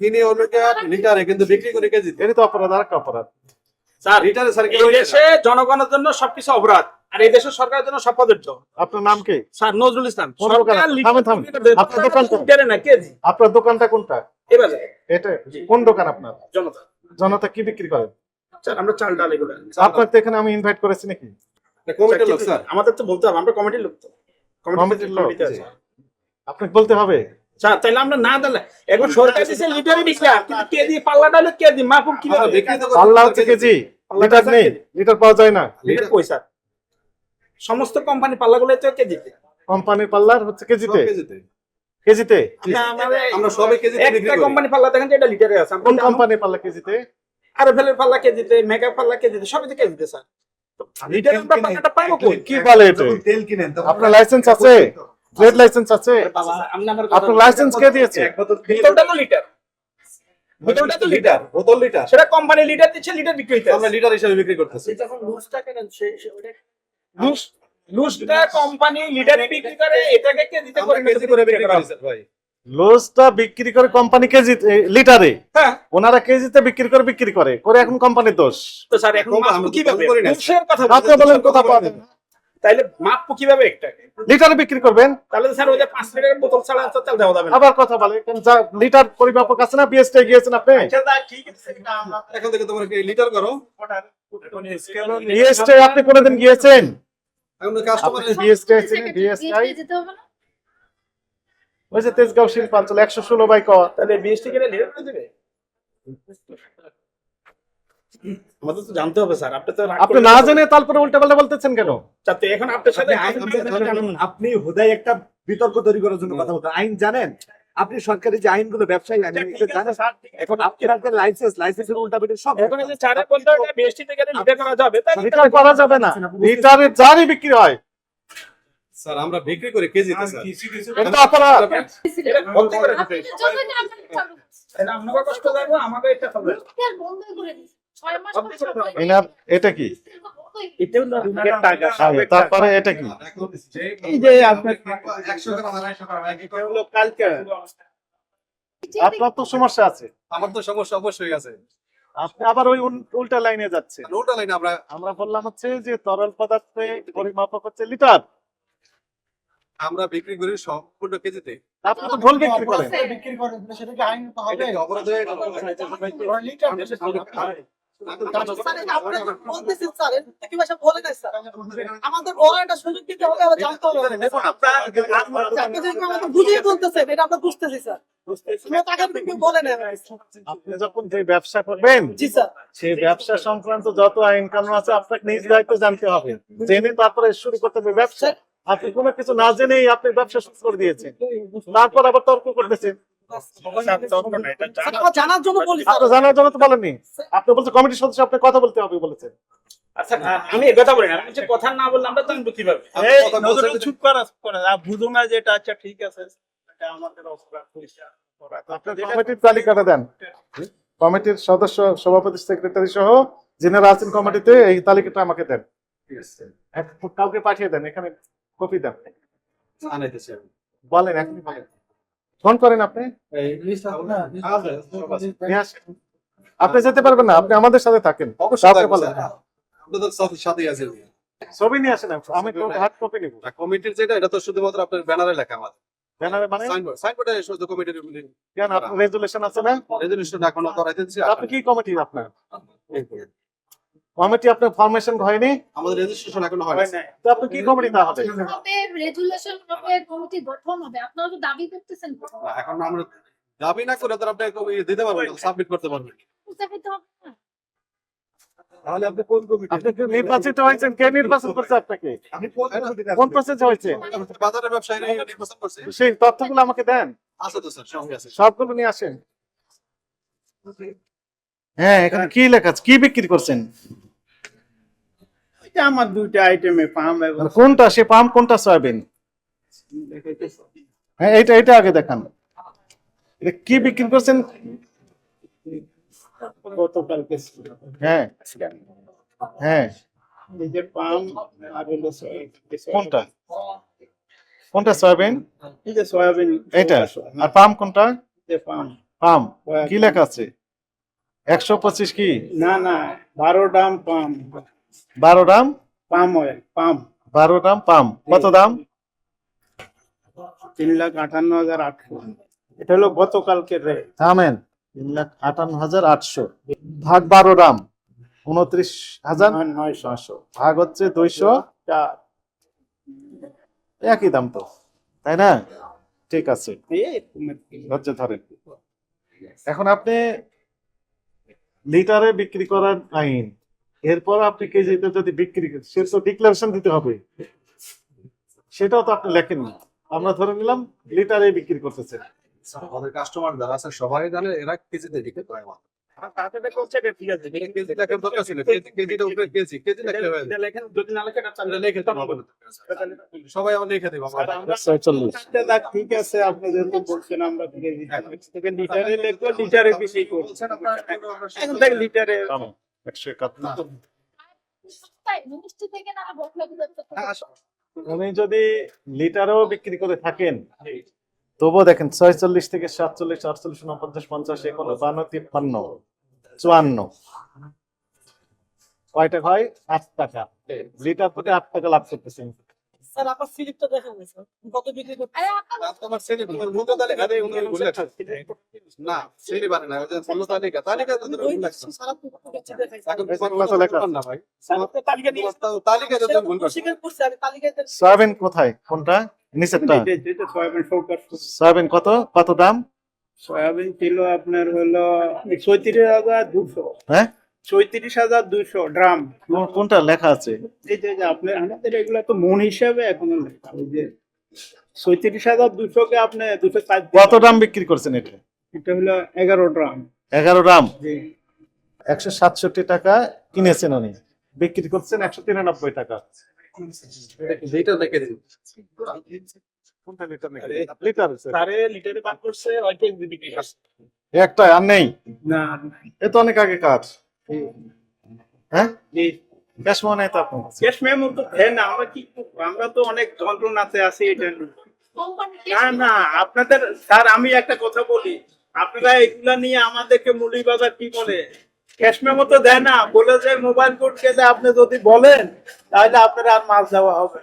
কিনে অন্যকে লিটারে কিন্তু বিক্রি করে কেজি এটা তো অপরাধ আর অপরাধ। স্যার লিটারে স্যার এই দেশে জনগণের জন্য সবকিছু অপরাধ। আর এই দেশের সরকারের জন্য সব প্রযোজ্য আপনার নাম কি? স্যার নজরুল ইসলাম। থামেন, থামেন। আপনার দোকান? লিটারে না কেজি? আপনার দোকানটা কোনটা? এবার এটা কোন দোকান আপনার? জনতা। জনতা কি বিক্রি করেন? স্যার আমরা চাল ডাল এগুলো আপনার তো এখানে আমি ইনভাইট করেছি নাকি? কমিটির লোক স্যার। আমাদের তো বলতে হবে আমরা কমিটির লোক তো। কমিটির লোক, আছে। আপনাকে বলতে হবে? স্যার তাইলে আমরা না দিলে। এখন সরকার দিচ্ছে লিটারে বিক্রাম কিন্তু কেজি পাল্লাটা হলো কেজি মাপুক কি আমরা বিক্রি তো করি- পাল্লা হচ্ছে কেজি লিটার নেই লিটার পাওয়া যায় না। লিটার পয়সা। সমস্ত কোম্পানি পাল্লাগুলো তো কেজিতে। কোম্পানির পাল্লার হচ্ছে কেজিতে। কেজিতে। কেজিতে? আমরা সবাই কেজিতে একটা কোম্পানি পাল্লা দেখেন এটা লিটারে আছে। কোন কোম্পানির পাল্লা কেজিতে? আর ফেলের পাল্লা কেজিতে মেকআপ পাল্লা কেজিতে সবই তো কেজিতে স্যার। লিটারে আমরা পাল্লাটা পাইবো কি বলে এটা? তেল কিনেন আপনার লাইসেন্স আছে? ট্রেড লাইসেন্স আছে? আপনি আপনার লাইসেন্স কে দিয়েছে? বোতলটা তো লিটার বোতলটা তো লিটার বোতল লিটার। সেটা কোম্পানি লিটার দিচ্ছে লিটার বিক্রি হইতে আমরা লিটার হিসেবে বিক্রি করতেছি। যখন লুজটা কেনেন সে ওটা লুজ লুজটা কোম্পানি লিটারে বিক্রি করে এটাকে কেজিতে আমরা করে কেজি করে বিক্রি করি ভাই। লোজটা বিক্রি করে কোম্পানি কেজি লিটারে হ্যাঁ। ওনারা কেজিতে বিক্রি করে বিক্রি করে। করে এখন কোম্পানির দোষ। তো স্যার এখন কীভাবে? করি না। লুজের কথা আপনি বলেন কোথা পাবেন মাপবো কীভাবে একটা? লিটারে বিক্রি করবেন? তাহলে স্যার ওই যে পাঁচ লিটারের বোতল ছাড়া তো তেল দেওয়া যাবে আবার কথা বলে কেন লিটার পরিমাপক আছে না বিএসটি গিয়েছেন আপনি? আচ্ছা, তা ঠিক আছে, এটা আমরা এখন থেকে তোমরা লিটার করো। বিএসটি আপনি কোনোদিন গিয়েছেন? এখন কাস্টমার আপনি বিএসটি আছেন বিএসটি যেতে হবে ওই যে তেজগাঁও শিল্পাঞ্চল একশো ষোলো বাই ক। তাহলে বিএসটি কেটে লিটার দেবে? আমাদের তো জানতে হবে স্যার। আপনি তো আপনি না জেনে তারপরে উল্টা পাল্টা বলতেছেন কেন? এখন আপনার সাথে আপনি হুদাই একটা বিতর্ক তৈরি করার জন্য কথা বলতেন আইন জানেন? আপনি সরকারি যে আইনগুলো ব্যবসায়ী আইন এগুলো জানেন। এখন আপনাদের লাইসেন্স লাইসেন্সের উল্টা পিঠে সব এখন এই যে চারে বলতে হবে বিএসটি থেকে লিটার করা যাবে তাই করা যাবে না। যারই বিক্রি হয়। স্যার আমরা বিক্রি করি স্যার। এটা আপনাদের আপনারা কষ্ট এটা হবে। বন্ধ দিয়েছে? এটা কি? তারপরে এটা কি? এই যে আপনার তো সমস্যা আছে। আমার তো সমস্যা অবশ্যই আছে। আপনি আবার ওই উল্টা লাইনে যাচ্ছে। ওটা লাইনে আমরা আমরা বললাম হচ্ছে যে তরল পদার্থে পরিমাপক হচ্ছে লিটার। আমরা বিক্রি করি সম্পূর্ণ কেজিতে। আপনি তো ভুল বিক্রি করেন। বিক্রি করেন সেটা কি আইন অপরাধ স্যার। সেই ব্যবসা সংক্রান্ত যত আইন কানুন আছে আপনাকে নিজ দায়িত্ব জানতে হবে জেনে তারপরে শুরু করতে হবে ব্যবসা আপনি কোনো কিছু না জেনেই আপনি ব্যবসা শুরু করে দিয়েছেন তারপর আবার তর্ক করতেছেন জানার জন্য বলি, জানার জন্য তো বলেননি। আপনি বলছেন কমিটির সদস্য আপনি কথা বলতে হবে বলেছেন। আচ্ছা আমি এই কথা বলি না আমি যে কথা না বললে আমরা জানব কীভাবে? আপনি কথা বলছেন- চুপ করা করে। বুঝো না যেটা আচ্ছা ঠিক আছে। এটা আমাদের অপরাধ পরিষ্কার কমিটির তালিকাটা দেন। কমিটির সদস্য সভাপতি সেক্রেটারি সহ যিনারা আছেন কমিটিতে এই তালিকাটা আমাকে দেন। এক কাউকে পাঠিয়ে দেন এখানে কপি দেন। বলেন এখনই বলেন। ফোন করেন আপনি। এই লিস্ট আছে না? আছে, সব আছে। নিয়ে আসেন। আপনি যেতে পারবেন না আপনি আমাদের সাথে থাকেন। সাথেই ছবি নিয়ে আসেন আমি হাত কপি নিব। কমিটির যেটা এটা তো শুধুমাত্র আপনার ব্যানারে লেখা আমাদের। ব্যানারে মানে? সাইনবোর্ড সাইনবোর্ডে শুধু কমিটির কেন আপনার রেজুলেশন আছে না? এখনও করাইতেছি আপনি কি কমিটি আপনার কমিটি আপনার ফরমেশন হয়নি? আমাদের রেজিস্ট্রেশন এখনও হয় না তো আপনি কি কমিটি না হবে হবে রেজুলেশন হবে কমিটি গঠন হবে। আপনারা তো দাবি করতেছেন এখন আমরা দাবি না করে তো আপনি দিতে পারবেন সাবমিট করতে পারবেন। তো তাহলে আপনি কোন কমিটি? আপনি কি নির্বাচিত হয়েছেন? কে নির্বাচন করছে আপনাকে? আপনি কোন প্রসেস হয়েছে? বাজারের ব্যবসায়ীরা নির্বাচন করছে। সেই তথ্যগুলো আমাকে দেন। আছে তো স্যার সঙ্গে আছে। সবগুলো নিয়ে আসেন। হ্যাঁ এখানে কি লেখা আছে? কি বিক্রি করছেন? আমার দুইটা আইটেমে পাম এবং কোনটা সে পাম কোনটা সয়াবিন? হ্যাঁ এইটা এটা আগে দেখান। এটা কি বিক্রি করছেন? গতকালকে হ্যাঁ। হ্যাঁ। এই যে পাম আর হলো কোনটা? কোনটা সয়াবিন? এই যে সয়াবিন এটা আর পাম কোনটা? যে পাম। পাম। কি লেখা আছে? একশো পঁচিশ কি? না না বারো দাম পাম। বারো দাম? Palm oil palm. বারো দাম পাম। কত দাম? তিন লাখ আটান্ন হাজার আটশো। এটা হলো গতকালকের রেট থামেন। তিন লাখ আটান্ন হাজার আটশো। ভাগ বারো দাম। উনত্রিশ হাজার নয়শো। নশো ভাগ হচ্ছে দুইশো। চার। একই দাম তো। তাই না? ঠিক আছে? ধৈর্য ধরেন। এখন আপনি লিটারে বিক্রি করার আইন। এরপর আপনি কেজিতে যদি বিক্রি করেন সে তো ডিক্লারেশন দিতে হবে। সেটাও তো আপনি লেখেননি আমরা ধরে নিলাম লিটারে বিক্রি করতেছেন আমাদের কাস্টমার যারা আছে সবাই জানে এরা কেজিতে বিক্রি করে হয়ে লেখেন না লেখেন সবাই আমার লিখে দেবো আমরা ঠিক আছে আপনি যেহেতু বলছেন আমরা থেকে থেকে লিটারে লিখব লিটারে বেশি করব লিটারে একশো একাত্তর। উনি যদি লিটারও বিক্রি করে থাকেন তবুও দেখেন ছয়চল্লিশ থেকে সাতচল্লিশ আটচল্লিশ উনপঞ্চাশ পঞ্চাশ একান্ন বান্ন তিপ্পান্ন চুয়ান্ন। কয়টা হয়? আট টাকা। লিটার প্রতি আট টাকা লাভ করতেছেন। স্যার আপনার স্লিপটা দেখেন স্যার। কত বিক্রি করতে তোমার আরে উনি না তালিকা। তো কত দেখাই লেখা। না ভাই। তালিকা দিয়ে তালিকা তো ভুল করছ স্বীকার করছি আমি তালিকায় সয়াবিন কোথায়? কোনটা? নিচেরটা সয়াবিন ফোকাস সয়াবিন কত? কত দাম? সয়াবিন ছিল আপনার হলো ছয়ত্রিশ হাজার দুশো। হ্যাঁ? ছয়ত্রিশ হাজার দুশো ড্রাম। কোনটা লেখা আছে? এই যে যে আপনার আমাদের এগুলো তো মন হিসাবে এখনও লেখা। ওই যে ছয়ত্রিশ হাজার দুশো কে আপনি দুশো চার কত দাম বিক্রি করছেন এটা? এটা হলো এগারো ড্রাম। এগারো জি। একশো সাতষট্টি টাকা কিনেছেন উনি। বিক্রি করছেন একশো তিরানব্বই টাকা। যেটা লিখে দিন। কোনটা লিটার লিটার সাড়ে লিটারে পাক বিক্রি করছে। একটা আর নেই? না এ তো অনেক আগে কাজ হ্যাঁ? ক্যাশ হয় তো আপনার তো দেন আমরা কি আমরা তো অনেক যন্ত্রণাতে আছি এটা না না, আপনাদের স্যার, আমি একটা কথা বলি। আপনারা এগুলা নিয়ে আমাদেরকে মুলি বাজার কি বলে? তো দেয় না। বলে যে মোবাইল কোড আপনি যদি বলেন, তাহলে আপনারা আর মাছ দেওয়া হবে।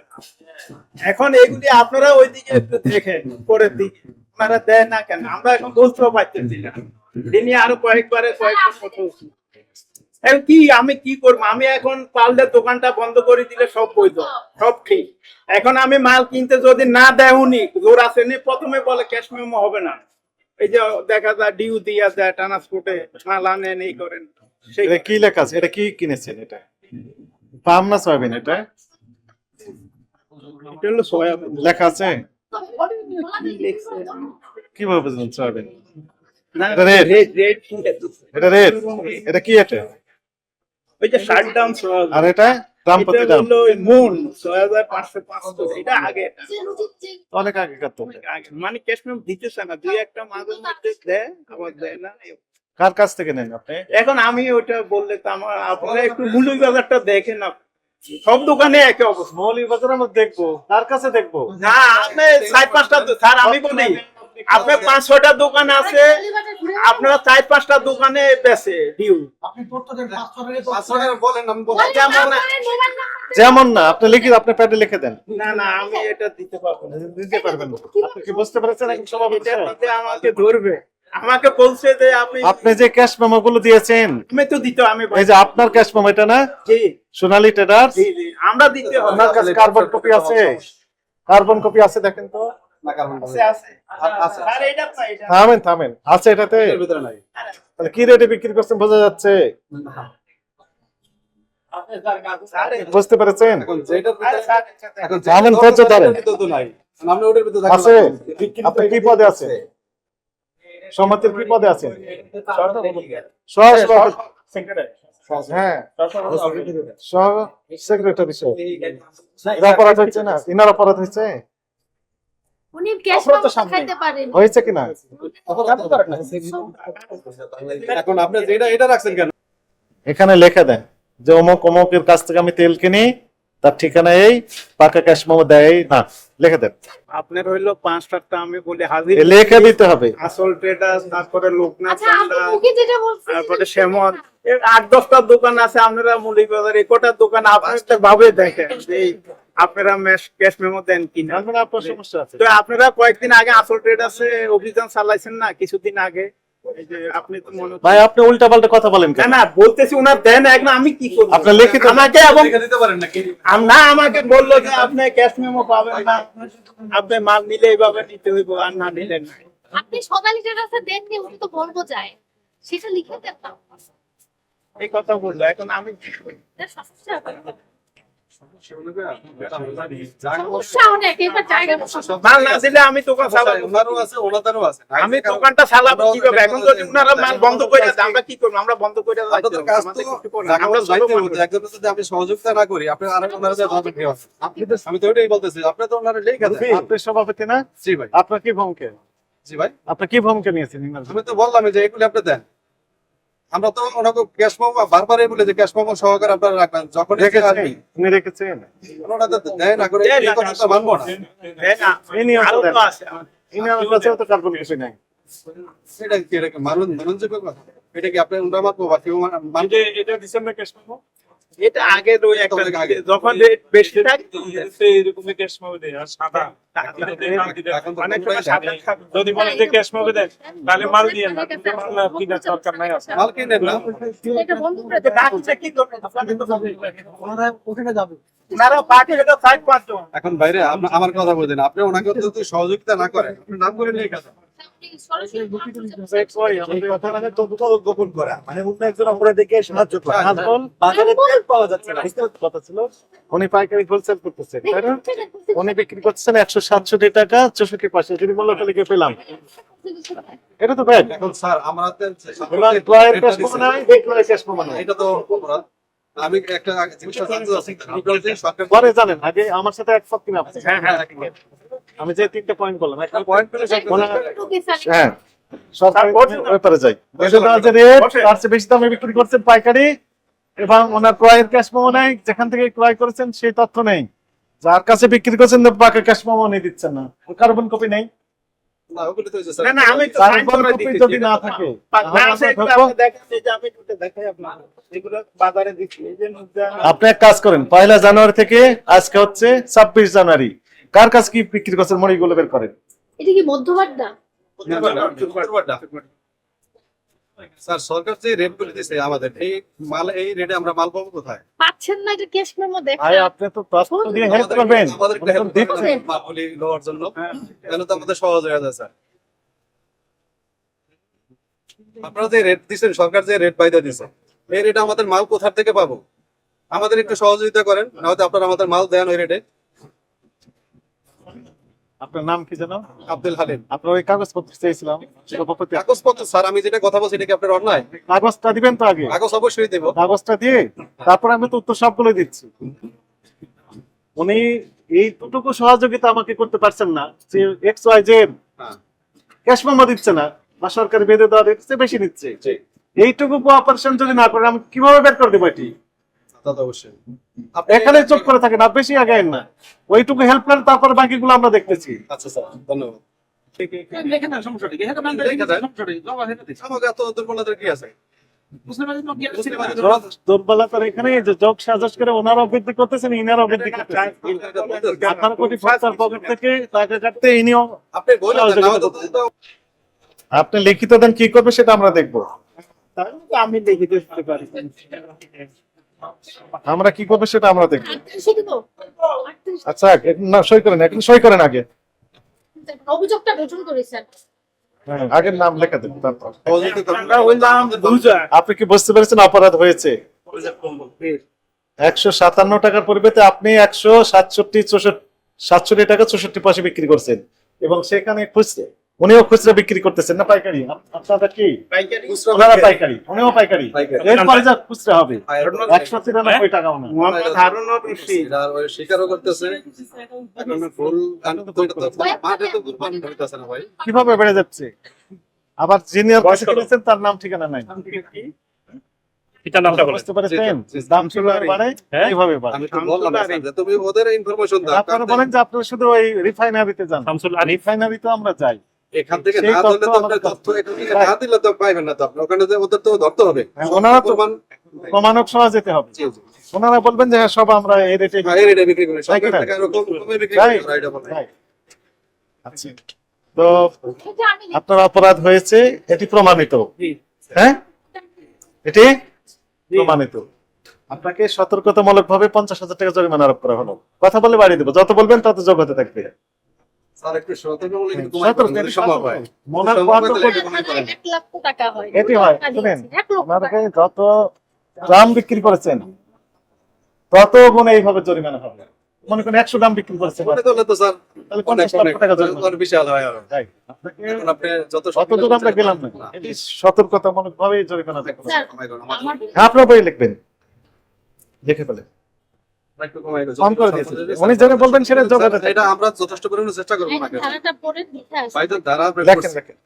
এখন এগুলি আপনারা ওইদিকে একটু দেখেন পরের দিকে আপনারা দেয় না কেন? আমরা এখন বলতেও পারতেছি না। দিনে আরও কয়েকবারে কয়েকবার কথা কি আমি কি করব? আমি এখন পারলে দোকানটা বন্ধ করে দিলে সব বৈধ সব ঠিক। এখন আমি মাল কিনতে যদি না দেয় উনি জোর আসেনি প্রথমে বলে ক্যাশ মেমো হবে না। এই যে দেখা যায় ডিউ দিয়া যায় ট্রান্সপোর্টে মাল আনেন এই করেন কি লেখা আছে? এটা কি কিনেছেন এটা? পাম না সয়াবিন এটা? এটা হলো সয়াবিন। লেখা আছে? কীভাবে সয়াবিন? এটা red? রেড রেড এটা কি এটা? ওই যে ষাট দাম আর এটা? দাম প্রতি দাম। হলো ছয় হাজার পাঁচশো পাঁচশো। এটা আগে অনেক আগে। কাটতো মানে ক্যাশ মেমো দিতেছে না। দুই একটা মাঝে মধ্যে দেয় আবার দেয় না। কার কাছ থেকে নেন আপনি? এখন আমি ওটা বললে তো আমার আপনারা একটু মূল্য বাজারটা দেখেন না। সব দোকানে একই অবস্থা। মৌলিক বাজার আমরা দেখব। কার কাছে দেখব? না আপনি চার পাঁচটা স্যার আমি বলি। আপনার পাঁচ ছয়টা দোকান আছে আপনারা চার পাঁচটা দোকানে বেচে ডিউ। বলব যেমন যেমন না আপনি লিখে আপনি প্যাডে লিখে দেন। না না আমি এটা দিতে পারব না। দিতে পারবেন না। আপনি কি বুঝতে পেরেছেন এখন সভাপতি আমাকে ধরবে। আমাকে বলছে যে আপনি আপনি যে ক্যাশ মেমো গুলো দিয়েছেন আমি তো দিতে আমি এই যে আপনার ক্যাশ মেমো এটা না? জি। সোনালী ট্রেডার্স জি জি আমরা দিতে হবে। আপনার কাছে কার্বন কপি আছে। কার্বন কপি আছে দেখেন তো। না কারণ আছে আছে। আছে। স্যার এটা না এটা। থামেন থামেন। আছে এটাতে? তাহলে কি রেটে বিক্রি করছেন বোঝা যাচ্ছে। বুঝতে পেরেছেন? ধরেন। আছে। আপনি কি পদে আছেন? সমাজের কি পদে আছেন? হ্যাঁ। সহ সেক্রেটারি সহ এরা অপরাধ হচ্ছে না? ইনার অপরাধ হচ্ছে? উনি ক্যাশ খাইতে পারেন। হয়েছে কিনা এখন আপনি যেটা এটা রাখছেন কেন? এখানে লেখা দেন যে অমুক অমুকের কাছ থেকে আমি তেল কিনি তার ঠিকানা এই পাকা ক্যাশ মোমো দেয় এই না লিখে দেন। আপনার হইল পাঁচটা আমি বলি হাজির। লিখে দিতে হবে। আসল ট্রেডার্স তারপরে লোকনাথ আচ্ছা তারপরে শ্যামল। এর আট দশটা দোকান আছে আপনারা মুলি বাজারে কোটার দোকান আপনারা ভাবে দেখেন আপনারা ক্যাশ মেমো দেন কিনা? মানে আপনার সমস্যা আছে। তো আপনারা কয়েকদিন আগে আসল ট্রেডার্সে অভিযান চালাইছেন না? কিছুদিন আগে। এই যে আপনি তো মনে ভাই আপনি উল্টা পাল্টা কথা বলেন কেন? না বলতেছি ওনার দেন এখন আমি কি করব? আপনার লিখিত আমাকে এবং দিতে পারেন নাকি? না আমাকে বলল যে আপনি ক্যাশ মেমো পাবেন না। আপনি মাল নিলে এইভাবে নিতে হইব আর না নিলে না। আপনি সোনালী টেরাসে দেননি উনি তো বলব যায়। সেটা লিখে দেন এই কথা বলল এখন আমি কি করি? আমি দোকানটা কীভাবে এখন যদি মাল বন্ধ করে আমরা কি করব? আমরা বন্ধ করে আমি সহযোগিতা না করি আপনি যে ধরবেন কি হবে? আমি তো ওইটাই বলতেছি আপনি তো ওনারা লেখা আপনি সভাপতি না? জি ভাই। আপনার কি ভূমিকা জি ভাই। আপনি কি ভূমিকা নিয়েছেন? আমি তো বললাম যে এগুলি আপনি দেন। আমরা তো ওনাকে ক্যাশ মোমো বারবারই বলে যে ক্যাশ মোমো সহকারে আপনারা রাখবেন। যখন উনি রেখেছেন? ওনারা তো দেয় না করে? এই কথা তো মানবো না। এই নিয়ম আরও তো আছে। আছে আমার। কাছে তো কার্বন কিছু নাই। সেটা কি এরকম মানুষ মানুষ কথা? এটা কি আপনি ওনারা মানবো বা কেউ মানবে এটা ডিসেম্বর ক্যাশ পাবো এটা আগে ওই একটা যখন রেট বেশি থাকতো এরকমই ক্যাশ দেয় আর সাদা এখন তো অনেক পুরোটাই সময় সাদা জানি। থাকতো। যদি বলে যে ক্যাশ পাবো দেন তাহলে মাল দিয়ে না মাল না দরকার নাই আছে মাল কিনেন না এটা বন্ধ করে দেন ডাকছে কি করবে? আপনাদের তো বলবেন। ওনারা ওখানে যাবে ওনারা পার্টি এটা সাইড পাঁচজন এখন বাইরে আমার কথা বলছেন আপনি ওনাকে যদি সহযোগিতা না করেন নাম করে নিয়ে কথা গোপন করা। মানে অন্য একজন অপরাধীকে সাহায্য করা। বাজারে তেল পাওয়া যাচ্ছে না। কথা ছিল উনি পাইকারি হোলসেল করতেছেন তাই না? উনি বিক্রি করতেছেন একশো সাতষট্টি টাকা চৌষট্টি পয়সা যদি মূল্য তালিকা পেলাম। এটা তো স্যার আমরা এটা অপরাধ। আমি একটা জানেন আগে আমার সাথে এক কিনা হ্যাঁ হ্যাঁ আমি যে তিনটা পয়েন্ট বললাম একটা পয়েন্ট পেলে হ্যাঁ সরকারি বলছেন না। ব্যাপারে যাই এটা তো আছে রেট বসেন। তার চেয়ে বেশি দামে বিক্রি করছেন পাইকারি এবং ওনার ক্রয়ের ক্যাশ মেমো নাই যেখান থেকে ক্রয় করেছেন সেই তথ্য নেই যার কাছে বিক্রি করছেন ক্যাশ মেমো নিয়ে দিচ্ছেন না কার্বন কপি নেই না ওগুলো তো হয়েছে না না আমি তো কার্বন sign করে কপি দিতেছি। যদি না থাকে না, তাহলে আছে, আমরা এগুলো ধরবো। আপনি দেখেন, এই যে আমি দুটো দেখাই আপনাকে। এগুলো বাজারে দিচ্ছি। এই যে মুদ্রা- আপনি এক কাজ করেন পয়লা জানুয়ারি থেকে আজকে হচ্ছে ছাব্বিশ জানুয়ারি কার কাছে কি বিক্রি করছেন মরিগুলো বের করেন। এটা কি মধ্যবাড্ডা? না, না, না, শুক্রবারটা। স্যার সরকার যে রেট করে দিছে আমাদের এই মাল এই রেটে আমরা মাল পাবো কোথায়? পাচ্ছেন না এটা ক্যাশ মেমো ভাই দেখেন আপনি তো তথ্য দিয়ে হেল্প আমাদের- করবেন। আমাদের উনি তো help দিচ্ছেন। করবেন মালগুলি নেওয়ার জন্য। তাহলে তো আমাদের সহজ হয়ে যায় স্যার। আপনারা যে রেট দিচ্ছেন সরকার যে রেট বাইদা দিছে এই রেটে আমাদের মাল কোথার থেকে পাবো? আমাদের একটু সহযোগিতা করেন না হয়তো আপনারা আমাদের মাল দেন ওই রেটে আপনার নাম কি জানো আব্দুল হালিম। আপনার ওই কাগজপত্র চেয়েছিলাম কাগজপত্র স্যার আমি যেটা কথা বলছি এটা কি আপনার অন্যায়? কাগজটা দিবেন তো আগে। কাগজ অবশ্যই দেবো। কাগজটা দিয়ে তারপর আমি তো উত্তর সবগুলো দিচ্ছি। উনি এই দুটুকু সহযোগিতা আমাকে করতে পারছেন না। যে এক্স ওয়াই জেড হ্যাঁ। ক্যাশ মেমো দিচ্ছে না বা সরকারি বেঁধে দেওয়ার বেশি নিচ্ছে। এইটুকু কোঅপারেশন যদি না করে আমি কীভাবে বের করে দেবো এটি? তো অবশ্যই এখানে চুপ করে থাকেন আর বেশি আগে না। ওইটুকু হেল্প করেন তারপর বাকিগুলো আমরা দেখতেছি। আচ্ছা স্যার ধন্যবাদ। দুর্বলতার এখানে যে যোগ সাজস করে বৃদ্ধি করতেছেন ইনারাও বৃদ্ধি করতেছেন। আঠারো কোটি ফসল পকেট থেকে টাকা কাটতে ইনিও আপনি লিখিত দেন কি করবে সেটা আমরা দেখব। আমি লিখে দিতে পারি। আমরা কি করব সেটা আমরা দেখব। আটত্রিশে দিব আটত্রিশ। আচ্ছা না সই করেন এখন সই করেন আগে। অভিযোগটা গঠন করেছেন আগের নাম লেখা দেন তারপর। সহযোগিতা করেন। আমরা হইলাম বুঝা। আপনি কি বুঝতে পেরেছেন অপরাধ হয়েছে? একশো সাতান্ন টাকার পরিবর্তে আপনি একশো সাতষট্টি চৌষট্টি সাতষট্টি টাকা চৌষট্টি পয়সা বিক্রি করছেন। এবং সেখানে খুচরে উনিও খুচরা বিক্রি করতেছেন। না পাইকারি? আপ- আপনারা কি? পাইকারি। ওনারা পাইকারি। উনিও পাইকারি। এরপরে যা খুচরা হবে। আর- একশো তিরানব্বই টাকা আর ওই স্বীকারও করতেছে দুর্বল হইতাছে ভাই। কীভাবে বেড়ে যাচ্ছে? আবার জিনিয়র কাছে কিনেছেন তার নাম ঠিকানা নাই। হ্যাঁ? এইভাবে আমি তো বললাম না, স্যার, যে তুমি ইনফরমেশন দাও। আপনারা বলেন যে আপনারা শুধু ওই রিফাইনারিতে যান। রিফাইনারিতে আমরা যাই। এখান থেকে না ধরলে তো আপনার তথ্য এখান থেকে না দিলে তো পাইবেন না তো আপনি। ওখানে যে ওদের তো ধরতে হবে। হ্যাঁ, ওনারা তো প্রমাণক সহ যেতে হবে। ওনারা বলবেন যে হ্যাঁ সব আমরা এই রেটে হ্যাঁ, এই রেটে বিক্রি করি। কিনা? থেকে আরও কম বিক্রি করি এটা বলে। আচ্ছা। তো এটা আমি লিখে। আপনার অপরাধ হয়েছে এটি প্রমাণিত। হ্যাঁ? এটি প্রমাণিত। আপনাকে সতর্কতামূলক ভাবে পঞ্চাশ হাজার টাকা জরিমানা আরোপ করা হলো। কথা বলে বাড়িয়ে দেবো। যত বলবেন তত যোগ হতে থাকবে। যত গ্রাম বিক্রি করেছেন তত গুণে এইভাবে জরিমানা হবে। মনে করেন একশো গ্রাম বিক্রি মনে জরিমানা। হয় আমরা গেলাম না। এটি সতর্কতামূলক ভাবে জরিমানা দেওয়া হবে। হ্যাঁ আপনার বই লিখবেন। লিখে ফেলে একটু কমাই করেন। কম করে দিয়েছে। উনি যেটা বলবেন সেটা যোগ হতে এটা আমরা যথেষ্ট পরিমাণে চেষ্টা করব না ধারাটা পড়ে দিতে আসে ভাই তো ধারা আপনি লেখেন করছেন।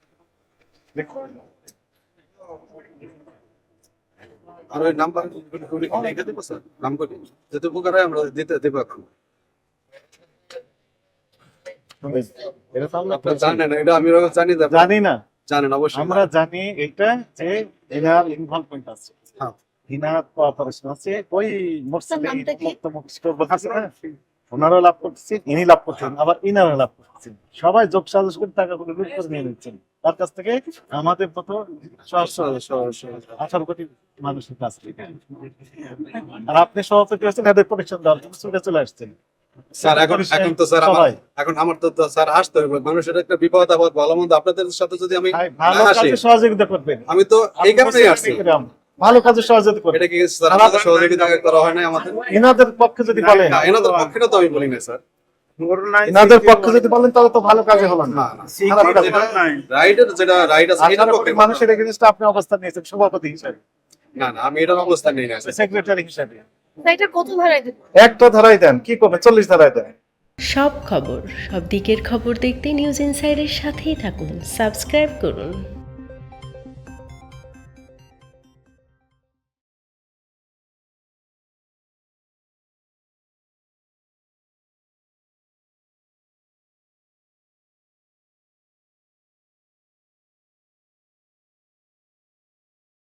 আর ওই নাম্বার লিখে দেবো স্যার নাম করি। উপকার হয় আমরা দিতে দেবো এখন। এটা তো আমরা আপনার জানেন এটা আমি জানি জানি না। জানেন অবশ্যই। আমরা জানি এটা যে এনার ইনভলভমেন্ট আছে। হ্যাঁ। আছে ওই ওনারও লাভ করতেছেন ইনি লাভ করছেন আবার লাভ সবাই যোগ সাজস করে টাকাগুলো লুট করে নিয়ে নিচ্ছেন। তার কাছ থেকে আমাদের আঠারো কোটি মানুষের কাছ থেকে। আর আপনি সভাপতি হচ্ছেন এদের প্রোটেকশন দেওয়ার জন্য ছুটে চলে আসছেন। স্যার এখন এখন তো স্যার এখন আমার তো স্যার আসতে হবে। মানুষের একটা বিপদ আপদ ভালো মন্দ। আপনাদের সাথে যদি আমি ভালো সহযোগিতা করবেন। আমি তো এই কারণেই আসছি। ভালো কাজে সহযোগিতা করবেন এটা কি স্যার সহযোগিতা করা হয় না আমাদের? এনাদের পক্ষে যদি বলেন। না এনাদের পক্ষে তো আমি বলি না স্যার। এনাদের পক্ষে যদি বলেন তাহলে তো ভালো কাজে হলো না। না না খারাপ কাজে। রাইটের যেটা রাইট আছে এটার পক্ষে মানুষের এগেনস্টে আপনি অবস্থান নিয়েছেন সভাপতি হিসেবে। না না আমি এটার অবস্থান নেই না সেক্রেটারি হিসেবে। এটা কত ধারায় একটা কি দেন। সব খবর সব দিকের খবর দেখতে নিউজ ইনসাইডের সাথেই থাকুন সাবস্ক্রাইব করুন।